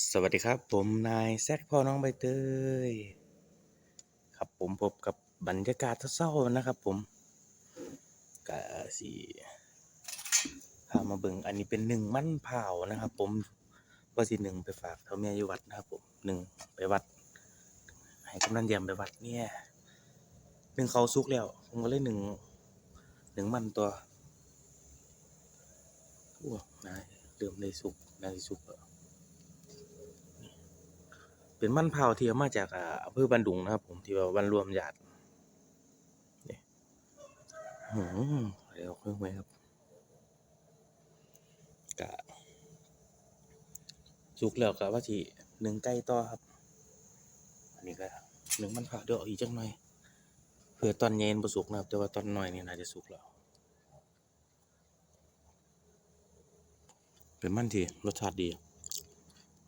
สวัสดีครับ ผมนายแซกพ่อน้องใบเตยครับผมพบกับบรรยากาศเศร้านะครับ ผมกะสีพามาเบิ่งอันนี้เป็นหนึ่งมั่นเผานะครับ ผมว่าสิหนึ่งไปฝากเท่าแม่อยู่วัดนะครับ ผมหนึ่งไปวัดให้กำนันเยี่ยมไปวัดเนี่ยหนึ่งเขาสุกแล้วผมก็เลยหนึ่งหนึ่งมันตัวอ้วนายเริ่มได้สุกนายสุกแล้ว เป็นมันเผาที่เอามาจากอ่าอำเภอบันดุงนะครับ ผมที่ว่าวันรวมญาตินี่หืมเดี๋ยวค่อยๆครับกะสุกแล้วก็ว่าที่หนึ่งไก่ต่อครับอันนี้ก็หนึ่งมันเผาเดี๋ยวเอาอีกจังหน่อยเพื่อตอนเย็นบ่สุกนะครับ แต่ว่าตอนหน้อยนี่น่าจะสุกแล้วเป็นมันทีรสชาติดี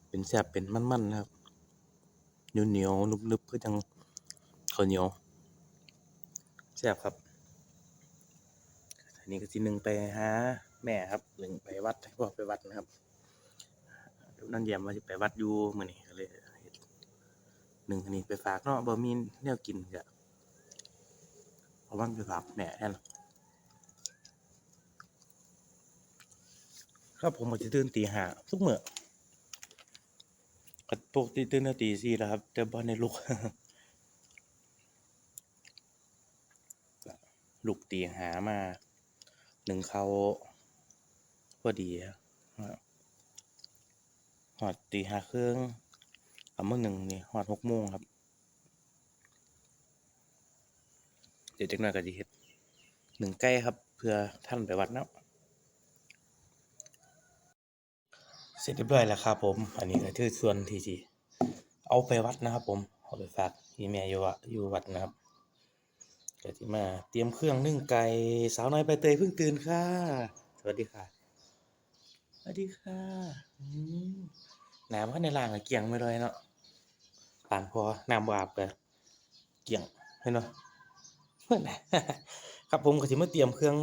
เป็นแซ่บเป็นมันๆนะครับ เหนียวเหนียวๆนุบๆก็จังข้าวเหนียวแซ่บครับอันนี้ก็ทีหนึ่งไปหาแม่ครับหนึ่งไปวัดให้พ่อไปวัดนะครับนั่นแย้มว่าจะไปวัดอยู่มื้อนี้ก็เลยหนึ่งอันนี้ไปฝากเนาะบ่มีแนวกินก็เอาวันไปฝากแม่แทนครับผมก็จะตื่นตีห้าทุกเมื้อ ปกติตื่นแต่ตีสี่แล้วครับ แต่บ่ได้ลุกลุกตีหามาหนึ่งเขาพอดีหอดตีห้าครึ่องเอามื่อหนึ่งนี่หอดหกโมงครับ เดี๋ยวจักหน่อยก็จะเฮ็ดหนึ่งใกล้ครับ เพื่อท่านไปวัดเนาะ เสร็จเรียบร้อยแล้วครับผม อันนี้ก็คือส่วนที่สิเอาไปวัดนะครับ ผมเอาไปฝากที่แม่อยู่วะอยู่วัดนะครับก็ที่มาเตรียมเครื่องนึ่งไก่สาวน้อยใบเตยเพิ่งตื่นค่ะ สวัสดีค่ะสวัสดีค่ะอืมน้ำข้างในล่างเกี่ยงไม่เลยเนาะป่านพอน้ำบอาบก็เกี่ยงเห็นเนาะเพื่อนครับผมก็สิมาเตรียมเครื่อง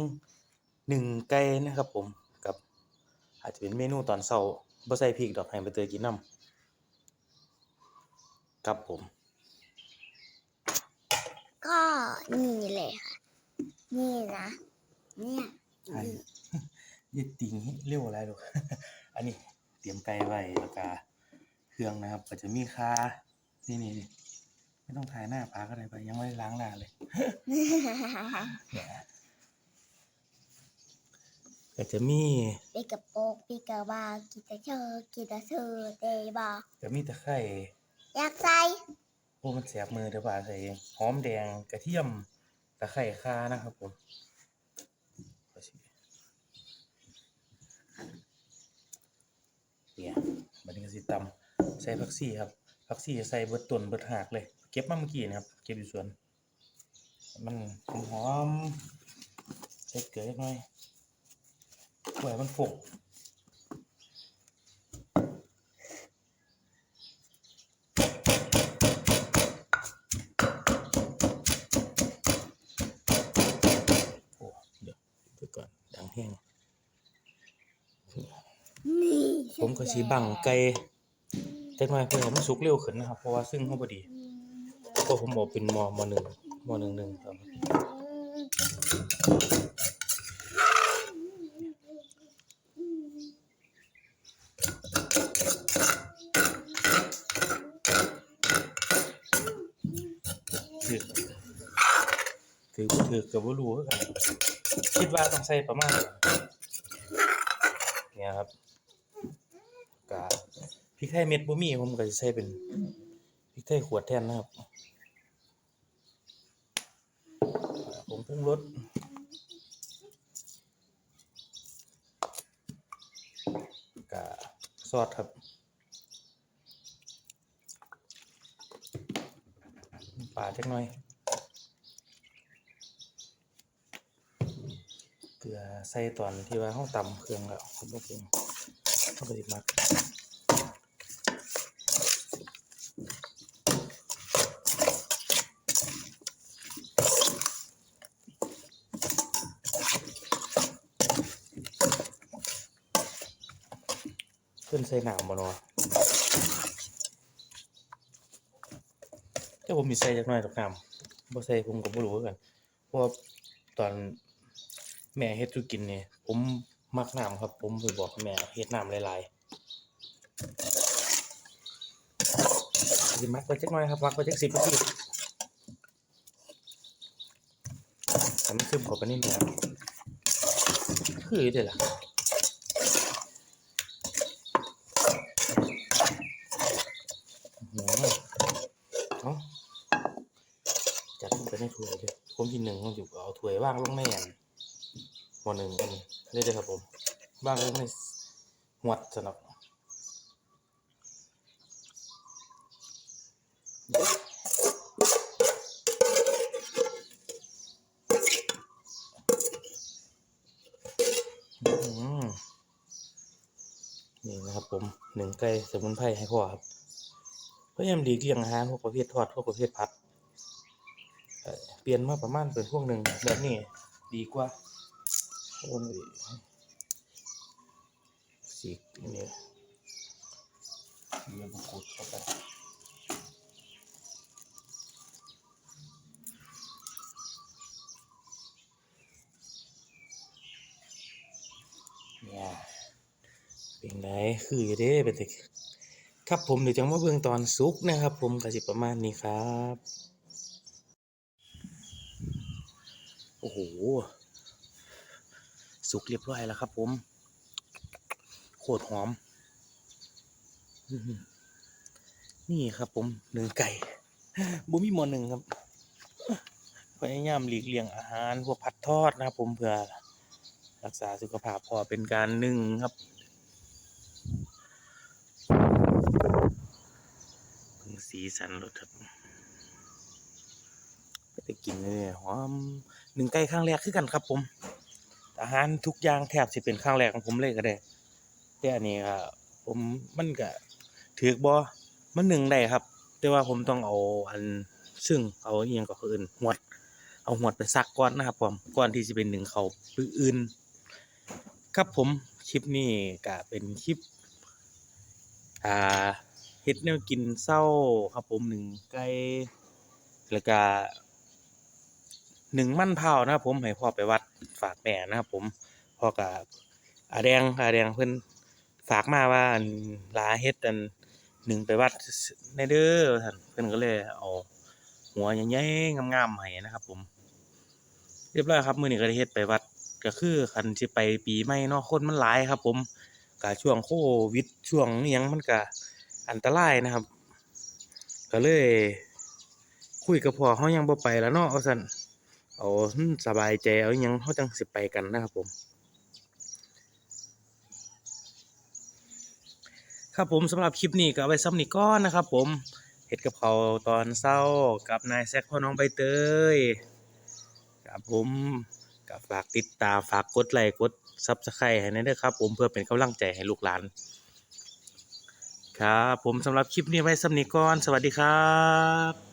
หนึ่งไก่นะครับ ผมกับ อาจจะเป็นเมนูตอนเช้า บ่ใส่พริกดอกให้ใบเตยกินนำครับผม ก็นี่เลยค่ะ นี่นะ เนี่ยใช่อย่าติงให้เร็วอะไรลูก อันนี้เตรียมไก่ไว้แล้วก็เครื่องนะครับ ก็จะมีค่านี่นี่นี่ไม่ต้องถ่ายหน้าปลาก็ได้ไปยังไม่ได้ล้างหน้าเลยเนี่ย ก็จะมีปีกระโปกปีกระบากีตาเชอร์กีตาเชอร์เตบาจะมีตะไคร้อยากใส่โอ้มันแสบมือเดี๋ยวป่าใส่เองหอมแดงกระเทียมตะไคร้ข่านะครับผมก็สิเนี่ยบัดนี้ก็สิตำใส่ผักชีครับผักชีใส่เบิดต้นเบิดหากเลย เก็บมาเมื่อกี้นะครับ เก็บอยู่สวน มันหอมใส่เกลือนิดหน่อย ปล่อยมันฝกโอ้เดี๋ยวไปก่อน ดังแห้ง นี่ผมก็สิบังไก่จักหน่อยเพื่อให้มันสุกเร็วขึ้นนะครับ เพราะว่าซึ่งเขาพอดีเพราะผมบอกเป็นมมหนึ่งมหนึ่งหนึ่งครับถือ ถือบ่ถือกับว่ารู้คือกันคิดว่าต้องใส่ประมาณเนี่ยครับกาพริกไทยเม็ดบ่มีผมก็สิใส่เป็นพริกไทยขวดแทนนะครับ ผมปรุงรสกะซอสครับปลาจักหน่อย เกลือใส่ตอนที่ว่าห้องต่ำเครื่องแล้วคุณผู้ชมเข้าไปติดมักขึ้นใส่หนามบ่เนาะแต่ผมมีใส่จักหน่อยตกหนามบ่ใส่ผมก็บ่รู้คือกันเพราะตอน แม่เฮ็ดสู่กินนี่ผมมักน้ำครับ ผมไปบอกแม่เฮ็ดน้ำหลายๆสิมักไว้จักหน่อยครับมักไว้จัก10นาทีให้มันซึมเข้าไปในเนื้คืออยู่เด้ล่ะอื้อหือเอ้าจัดลงไปในถ้วยเลยผมทีหนึ่งผมอยู่เอาถ้วยว่างลงในอัน หม้อหนึ่งอันนี้เลยเด้อครับผมว่างลงในหวดสนับอือนี่นะครับผมหนึ่งไก่สมุนไพรให้พ่อครับพยายามหลีกเลี่ยงอาหารพวกประเภททอดพวกประเภทผัดเอ่อเปลี่ยนมาประมาณเป็นพวกหนึ่งแบบนี้ดีกว่า โอ้ยสีกอันนี่เยี่ยมกุดเข้าไปเนี่ยเป็นไงคืออยู่เด้เป็นติครับผมเดี๋ยวจะมาเบิ่งตอนสุกนะครับ ผมก็สิประมาณนี้ครับ โอ้โห สุกเรียบร้อยแล้วครับ ผมโคตรหอม นี่ครับ ผมหนึ่งไก่บุมีหมอหนึ่งครับพยายามหลีกเลี่ยงอาหารพวกผัดทอดนะครับ ผมเพื่อรักษาสุขภาพพอเป็นการหนึ่งครับพิ่งสีสันรสครับก็จะกินเลยหอมหนึ่งไก่ข้างแรกคือกันครับผม อาหารทุกอย่างแทบจะเป็นข้างแรกของผมเลยก็ได้ แต่อันนี้ก็ผมมันก็ถือกบอมันหนึ่งได้ครับ แต่ว่าผมต้องเอาอันซึ่งเอาอหยังก็คืออื่นหวด เอาหวดไปซักก่อนนะครับผมก่อนที่จะเป็นหนึ่งเขาปืออื่น ครับผมคลิปนี้ก็เป็นคลิปอ่าเฮ็ดแนวกินเช้าครับผมหนึ่งไก่แล้วก็ หนึ่งมันเผานะครับผมให้พ่อไปวัดฝากแม่นะครับผมพ่อกับอาแดงอาแดงเพิ่นฝากมาว่าลาเฮ็ดอันหนึ่งไปวัดในเด้อท่านเพิ่นก็เลยเอาหัวใหญ่ๆงามๆให้นะครับผมเรียบร้อยครับมื้อนี้ก็ได้เฮ็ดไปวัดก็คือคันสิไปปีใหม่เนาะคนมันหลายครับ ผมก็ช่วงโควิดช่วงอิหยังมันก็อันตรายนะครับ ก็เลย คุยกับพ่อเขายังบ่ไปแล้วเนาะเอาซั่น เอาสบายใจเอายังเขาจังสิไปกันนะครับผมครับผมสำหรับคลิปนี้ก็เอาไว้ซ้ำนี้ก่อนนะครับ ผมเฮ็ดกับเขาตอนเช้ากับนายแซคพ่อน้องใบเตยครับผมก็ฝากติดตามฝากกดไลค์กด Subscribe ให้หนอยเด้อครับ ผมเพื่อเป็นกำลังใจให้ลูกหลาน ครับ ผมสำหรับคลิปนี้ไว้สำนี่ก่อน สวัสดีครับ